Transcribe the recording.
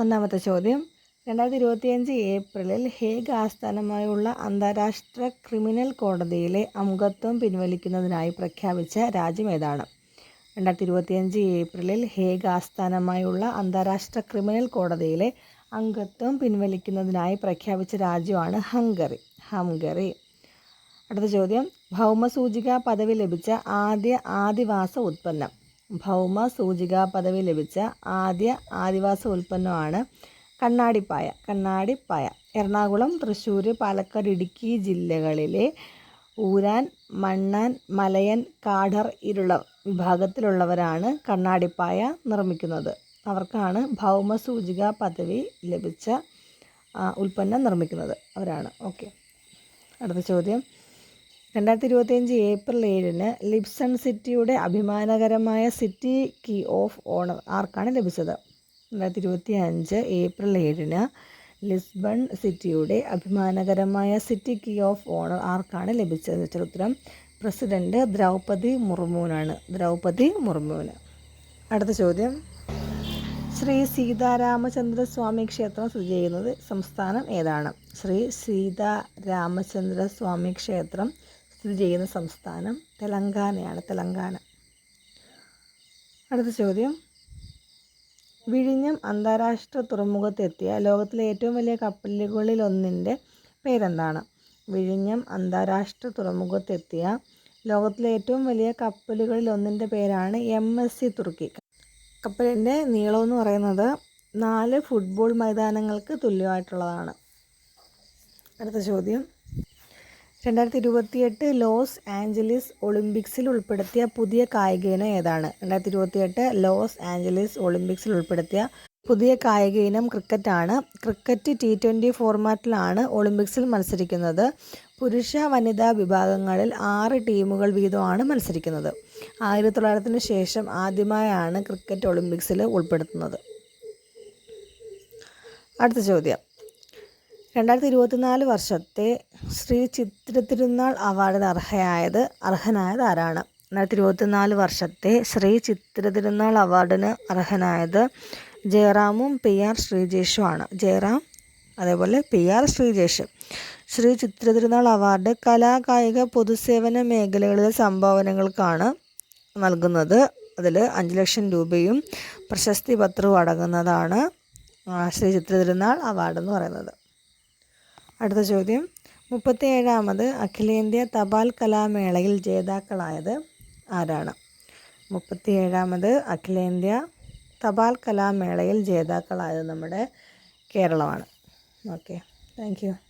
ഒന്നാമത്തെ ചോദ്യം. രണ്ടായിരത്തി ഇരുപത്തിയഞ്ച് ഏപ്രിലിൽ ഹേഗ് ആസ്ഥാനമായുള്ള അന്താരാഷ്ട്ര ക്രിമിനൽ കോടതിയിലെ അംഗത്വം പിൻവലിക്കുന്നതിനായി പ്രഖ്യാപിച്ച രാജ്യം ഏതാണ്? രണ്ടായിരത്തി ഇരുപത്തിയഞ്ച് ഏപ്രിലിൽ ഹേഗ് ആസ്ഥാനമായുള്ള അന്താരാഷ്ട്ര ക്രിമിനൽ കോടതിയിലെ അംഗത്വം പിൻവലിക്കുന്നതിനായി പ്രഖ്യാപിച്ച രാജ്യമാണ് ഹംഗറി. ഹംഗറി. അടുത്ത ചോദ്യം. ഭൗമസൂചിക പദവി ലഭിച്ച ആദ്യ ആദിവാസ ഉൽപ്പന്നം ഭൗമ സൂചിക പദവി ലഭിച്ച ആദ്യ ആദിവാസ ഉൽപ്പന്നമാണ് കണ്ണാടിപ്പായ കണ്ണാടിപ്പായ. എറണാകുളം തൃശ്ശൂർ പാലക്കാട് ഇടുക്കി ജില്ലകളിലെ ഊരാൻ മണ്ണാൻ മലയൻ കാടർ ഇരുളർ വിഭാഗത്തിലുള്ളവരാണ് കണ്ണാടിപ്പായ നിർമ്മിക്കുന്നത്. അവർക്കാണ് ഭൗമസൂചിക പദവി ലഭിച്ച ഉൽപ്പന്നം നിർമ്മിക്കുന്നത്. അവരാണ്. ഓക്കെ. അടുത്ത ചോദ്യം. രണ്ടായിരത്തി ഇരുപത്തിയഞ്ച് ഏപ്രിൽ ഏഴിന് ലിപ്സൺ സിറ്റിയുടെ അഭിമാനകരമായ സിറ്റി കീ ഓഫ് ഓണർ ആർക്കാണ് ലഭിച്ചത്? രണ്ടായിരത്തി ഇരുപത്തി അഞ്ച് ഏപ്രിൽ ഏഴിന് ലിസ്ബൺ സിറ്റിയുടെ അഭിമാനകരമായ സിറ്റി കീ ഓഫ് ഓണർ ആർക്കാണ് ലഭിച്ചത് വെച്ചാൽ ഉത്തരം പ്രസിഡന്റ് ദ്രൗപതി മുർമുവിനാണ് ദ്രൗപതി മുർമുവിന് അടുത്ത ചോദ്യം. ശ്രീ സീതാരാമചന്ദ്രസ്വാമി ക്ഷേത്രം സ്ഥിതി ചെയ്യുന്നത് സംസ്ഥാനം ഏതാണ്? ശ്രീ സീതാരാമചന്ദ്രസ്വാമി ക്ഷേത്രം സ്ഥിതി ചെയ്യുന്ന സംസ്ഥാനം തെലങ്കാനയാണ് തെലങ്കാന. അടുത്ത ചോദ്യം. വിഴിഞ്ഞം അന്താരാഷ്ട്ര തുറമുഖത്തെത്തിയ ലോകത്തിലെ ഏറ്റവും വലിയ കപ്പലുകളിലൊന്നിന്റെ പേരെന്താണ്? വിഴിഞ്ഞം അന്താരാഷ്ട്ര തുറമുഖത്തെത്തിയ ലോകത്തിലെ ഏറ്റവും വലിയ കപ്പലുകളിൽ ഒന്നിന്റെ പേരാണ് എം എസ് സി തുർക്കി. കപ്പലിന്റെ നീളമെന്ന് പറയുന്നത് നാല് ഫുട്ബോൾ മൈതാനങ്ങൾക്ക് തുല്യമായിട്ടുള്ളതാണ്. അടുത്ത ചോദ്യം. രണ്ടായിരത്തി ഇരുപത്തിയെട്ട് ലോസ് ആഞ്ചലീസ് ഒളിമ്പിക്സിൽ ഉൾപ്പെടുത്തിയ പുതിയ കായിക ഇനം ഏതാണ്? രണ്ടായിരത്തി ഇരുപത്തിയെട്ട് ലോസ് ആഞ്ചലീസ് ഒളിമ്പിക്സിൽ ഉൾപ്പെടുത്തിയ പുതിയ കായിക ഇനം ക്രിക്കറ്റാണ്. ക്രിക്കറ്റ് ടി ട്വന്റി ഫോർമാറ്റിലാണ് ഒളിമ്പിക്സിൽ മത്സരിക്കുന്നത്. പുരുഷ വനിതാ വിഭാഗങ്ങളിൽ ആറ് ടീമുകൾ വീതമാണ് മത്സരിക്കുന്നത്. ആയിരത്തി തൊള്ളായിരത്തിന് ശേഷം ആദ്യമായാണ് ക്രിക്കറ്റ് ഒളിമ്പിക്സിൽ ഉൾപ്പെടുത്തുന്നത്. അടുത്ത ചോദ്യം. രണ്ടായിരത്തി ഇരുപത്തിനാല് വർഷത്തെ ശ്രീ ചിത്രത്തിരുന്നാൾ അവാർഡിന് അർഹയായത് അർഹനായത് ആരാണ്? രണ്ടായിരത്തി ഇരുപത്തിനാല് വർഷത്തെ ശ്രീ ചിത്രതിരുന്നാൾ അവാർഡിന് അർഹനായത് ജയറാമും പി ആർ ശ്രീജേഷുമാണ് ജയറാം അതേപോലെ P R Sreejesh. Sree Chithirathirunal award കലാകായിക പൊതുസേവന മേഖലകളിലെ സംഭാവനകൾക്കാണ് നൽകുന്നത്. അതിൽ അഞ്ച് ലക്ഷം രൂപയും പ്രശസ്തി പത്രവും അടങ്ങുന്നതാണ് ശ്രീ ചിത്രതിരുന്നാൾ അവാർഡ് എന്ന് പറയുന്നത്. അടുത്ത ചോദ്യം. മുപ്പത്തി ഏഴാമത് അഖിലേന്ത്യാ തപാൽ കലാമേളയിൽ ജേതാക്കളായത് ആരാണ്? മുപ്പത്തി ഏഴാമത് അഖിലേന്ത്യാ തപാൽ കലാമേളയിൽ ജേതാക്കളായത് നമ്മുടെ കേരളമാണ്. Okay thank